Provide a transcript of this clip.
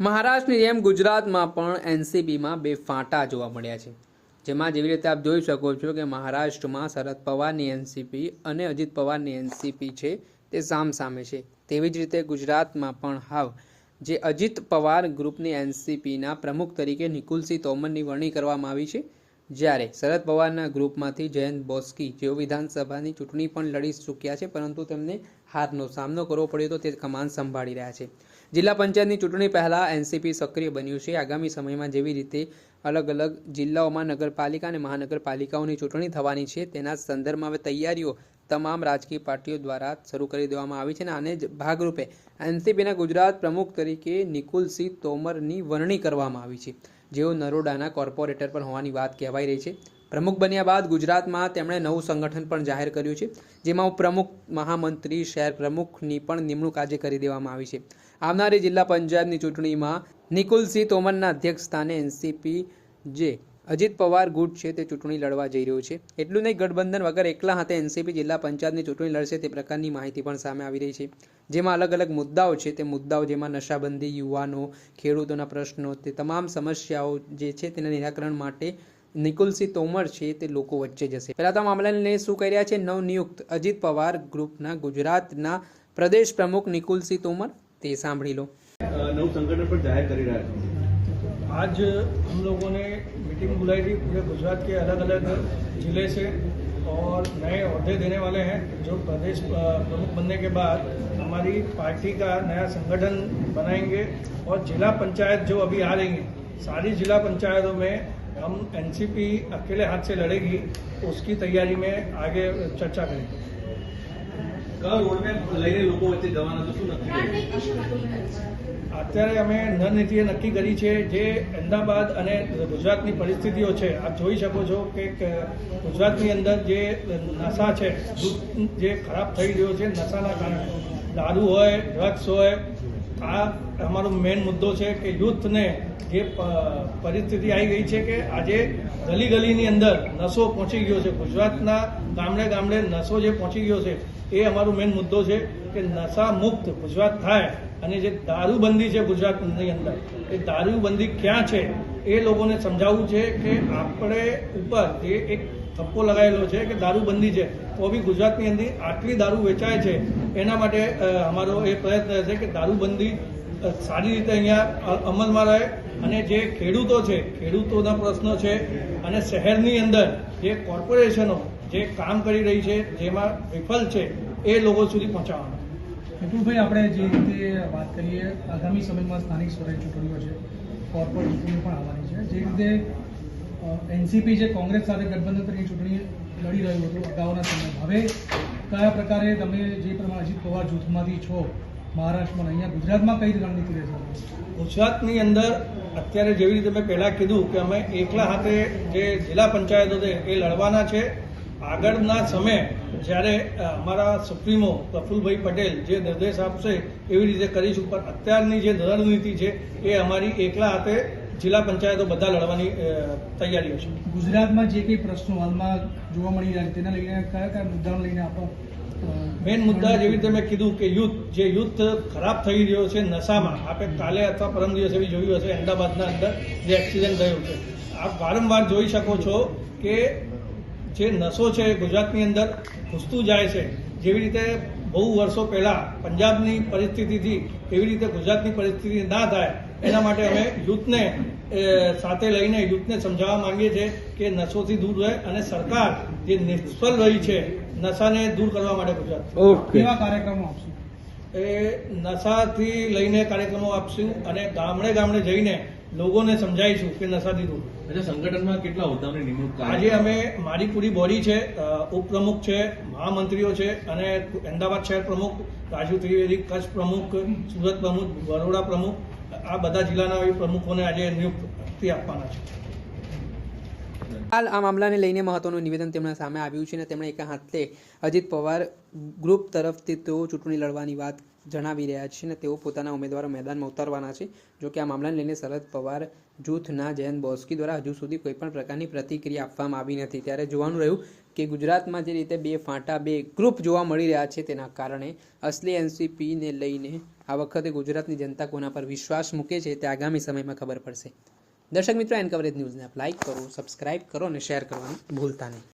મહારાષ્ટ્રની જેમ ગુજરાતમાં પણ એનસીપીમાં બે ફાંટા જોવા મળ્યા છે. જેમાં જેવી રીતે આપ જોઈ શકો છો કે મહારાષ્ટ્રમાં શરદ પવારની એનસીપી અને અજીત પવારની એનસીપી છે તે સામસામે છે. તેવી જ રીતે ગુજરાતમાં પણ હાવ, જે અજીત પવાર ગ્રુપની એનસીપીના પ્રમુખ તરીકે નિકુલસિંહ તોમરની વરણી કરવામાં આવી છે. જ્યારે શરદ પવારના ગ્રુપમાંથી જયંત બોસ્કી જેઓ વિધાનસભાની ચૂંટણી પણ લડી ચૂક્યા છે, પરંતુ તેમને હારનો સામનો કરવો પડ્યો તો તે કમાન સંભાળી રહ્યા છે. જિલ્લા પંચાયતની ચૂંટણી પહેલાં એનસીપી સક્રિય બન્યું છે. આગામી સમયમાં જેવી રીતે અલગ અલગ જિલ્લાઓમાં નગરપાલિકા અને મહાનગરપાલિકાઓની ચૂંટણી થવાની છે, તેના સંદર્ભમાં હવે તૈયારીઓ તમામ રાજકીય પાર્ટીઓ દ્વારા શરૂ કરી દેવામાં આવી છે અને આને જ ભાગરૂપે એનસીપીના ગુજરાત પ્રમુખ તરીકે નિકુલસિંહ તોમરની વરણી કરવામાં આવી છે. જેઓ નરોડાના કોર્પોરેટર પણ હોવાની વાત કહેવાઈ રહી છે. પ્રમુખ બન્યા બાદ ગુજરાતમાં તેમણે નવું સંગઠન પણ જાહેર કર્યું છે, જેમાં પ્રમુખ, મહામંત્રી, શહેર પ્રમુખની પણ નિમણૂક આજે કરી દેવામાં આવી છે. આવનારી જિલ્લા પંચાયતની ચૂંટણીમાં નિકુલસિંહ તોમરના અધ્યક્ષ સ્થાને એનસીપી જે અજીત પવાર ગુટ છે તે ચૂંટણી લડવા જઈ રહ્યું છે. એટલું નહીં, ગઠબંધન વગર એકલા હાથે એનસીપી જિલ્લા પંચાયતની ચૂંટણી લડશે તે પ્રકારની માહિતી પણ સામે આવી રહી છે. જેમાં અલગ અલગ મુદ્દાઓ છે, તે મુદ્દાઓ જેમાં નશાબંધી, યુવાનો, ખેડૂતોના પ્રશ્નો, તે તમામ સમસ્યાઓ જે છે, તેના નિરાકરણ માટે નિકુલસિંહ તોમર છે તે લોકો વચ્ચે જશે પહેલા તો આ મામલાને લઈને શું કહી રહ્યા છે નવનિયુક્ત અજીત પવાર ગ્રુપના ગુજરાતના પ્રદેશ પ્રમુખ નિકુલસિંહ તોમર તે સાંભળી લો नव संगठन पर जाहिर कर रहा है आज हम लोगों ने मीटिंग बुलाई थी पूरे गुजरात के अलग अलग ज़िले से और नए अहदे देने वाले हैं जो प्रदेश अ, प्रमुख बनने के बाद हमारी पार्टी का नया संगठन बनाएंगे और जिला पंचायत जो अभी आ रही हैं सारी जिला पंचायतों में हम एनसीपी अकेले हाथ से लड़ेगी उसकी तैयारी में आगे चर्चा करेंगे કયો રોડમેપ લઈને લોકો વચ્ચે જવાના તો શું નક્કી કર્યું અત્યારે અમે રણનીતિએ નક્કી કરી છે જે અમદાવાદ અને ગુજરાતની પરિસ્થિતિઓ છે આપ જોઈ શકો છો કે કે ગુજરાતની અંદર જે નશા છે દૂધ જે ખરાબ થઈ રહ્યો છે નશાના કારણે દારૂ હોય ડ્રગ્સ હોય આ અમારો મેઇન મુદ્દો છે કે યુથને જે પરિસ્થિતિ આવી ગઈ છે કે આજે ગલી ગલીની અંદર નશો પહોંચી ગયો છે. ગુજરાતના ગામડે ગામડે નશો જે પહોંચી ગયો છે, એ અમારો મેઇન મુદ્દો છે કે નશા મુક્ત ગુજરાત થાય અને જે દારૂબંધી છે ગુજરાતની અંદર, એ દારૂબંધી ક્યાં છે? એ લોકોને સમજાવવું છે કે આપણે ઉપર જે એક થપ્પો લગાવેલો છે કે દારૂબંધી છે, તો બી ગુજરાતની અંદર આટલી દારૂ વેચાય છે, એના માટે અમારો એ પ્રયત્ન છે કે દારૂબંધી સારી રીતે અહીંયા અમલમાં રહે અને જે ખેડૂતો છે, ખેડૂતોના પ્રશ્નો છે અને શહેરની અંદર જે કોર્પોરેશનો જે કામ કરી રહી છે, જેમાં વિફલ છે, એ લોકો સુધી પહોંચાડવાનું. વિપુલભાઈ આપણે જે રીતે વાત કરીએ, આગામી સમયમાં સ્થાનિક સ્વરાજ ચૂંટણીઓ છે કોર્પોરેટ ચૂંટણીઓ પણ આવવાની છે, જે રીતે એનસીપી જે કોંગ્રેસ સાથે ગઠબંધન કરીને ચૂંટણી લડી રહ્યું હતું અગાઉના સમયમાં હવે કયા પ્રકારે તમે જે પ્રમાણે અજીત પવાર જૂથમાંથી છો, મહારાષ્ટ્રમાં અહીંયા ગુજરાતમાં કઈ રણનીતિ રહેશે? ગુજરાતની અંદર અત્યારે જેવી રીતે મેં પહેલાં કીધું કે અમે એકલા હાથે જે જિલ્લા પંચાયતો છે એ લડવાના છે. આગળના સમય જ્યારે અમારા સુપ્રીમો પ્રફુલભાઈ પટેલ જે નિર્દેશ આપશે એવી રીતે કરીશું પણ અત્યારની જે રણનીતિ છે એ અમારી એકલા હાથે જિલ્લા પંચાયતો બધા લડવાની તૈયારીઓ છે. ગુજરાતમાં જે કંઈ પ્રશ્નો હાલમાં જોવા મળી રહ્યા છે તેના લઈને કયા કયા મુદ્દાઓ લઈને આપણો અ, મેઇન મુદ્દા જેવી રીતે મેં કીધું કે યુથ જે યુથ ખરાબ થઈ રહ્યો છે નશામાં આપણે કાલે અથવા પરમ દિવસે બી જોયું હશે અમદાવાદના અંદર જે એક્સિડન્ટ થયું છે. આપ વારંવાર જોઈ શકો છો કે જે નશો છે ગુજરાતની અંદર ઘૂસતું જાય છે. જેવી રીતે બહુ વર્ષો પહેલાં પંજાબની પરિસ્થિતિથી એવી રીતે ગુજરાતની પરિસ્થિતિ ના થાય એના માટે અમે યુથને સાથે લઈને યુથને સમજાવવા માંગીએ છીએ કે નશોથી દૂર રહે અને સરકાર જે નિષ્ફળ રહી છે નશાને દૂર કરવા માટે ગુજરાત કેવા કાર્યક્રમો આપશું? એ નશાથી લઈને કાર્યક્રમો આપશું અને ગામડે ગામડે જઈને લોકોને સમજાવીશું કે નશાથી દૂર એટલે સંગઠનમાં કેટલા હોદ્દાઓની નિમણૂક આજે અમે મારી પૂરી બોડી છે ઉપપ્રમુખ છે મહામંત્રીઓ છે અને અમદાવાદ શહેર પ્રમુખ રાજુ ત્રિવેદી કચ્છ પ્રમુખ સુરત પ્રમુખ બરોડા પ્રમુખ આ બધા જિલ્લાના પ્રમુખોને આજે નિયુક્તિ આપવાના છે. હાલ આ મામલાને લઈને મહત્વનું નિવેદન તેમના સામે આવ્યું છે અને તેમણે એક હાથે અજીત પવાર ગ્રુપ તરફથી તેઓ ચૂંટણી લડવાની વાત જણાવી રહ્યા છે અને તેઓ પોતાના ઉમેદવારો મેદાનમાં ઉતારવાના છે. જો કે આ મામલાને લઈને શરદ પવાર, જૂથના જયંત બોસ્કી દ્વારા હજુ સુધી કોઈ પણ પ્રકારની પ્રતિક્રિયા આપવામાં આવી નથી. ત્યારે જોવાનું રહ્યું કે ગુજરાતમાં જે રીતે બે ફાંટા, બે ગ્રુપ જોવા મળી રહ્યા છે તેના કારણે અસલી એનસીપીને લઈને આ વખતે ગુજરાતની જનતા કોના પર વિશ્વાસ મૂકે છે તે આગામી સમયમાં ખબર પડશે. દર્શક મિત્રો એન કવરેજ ન્યૂઝને આપ લાઇક કરો સબસ્ક્રાઇબ કરો અને શેર કરવાનું ભૂલતા નહીં.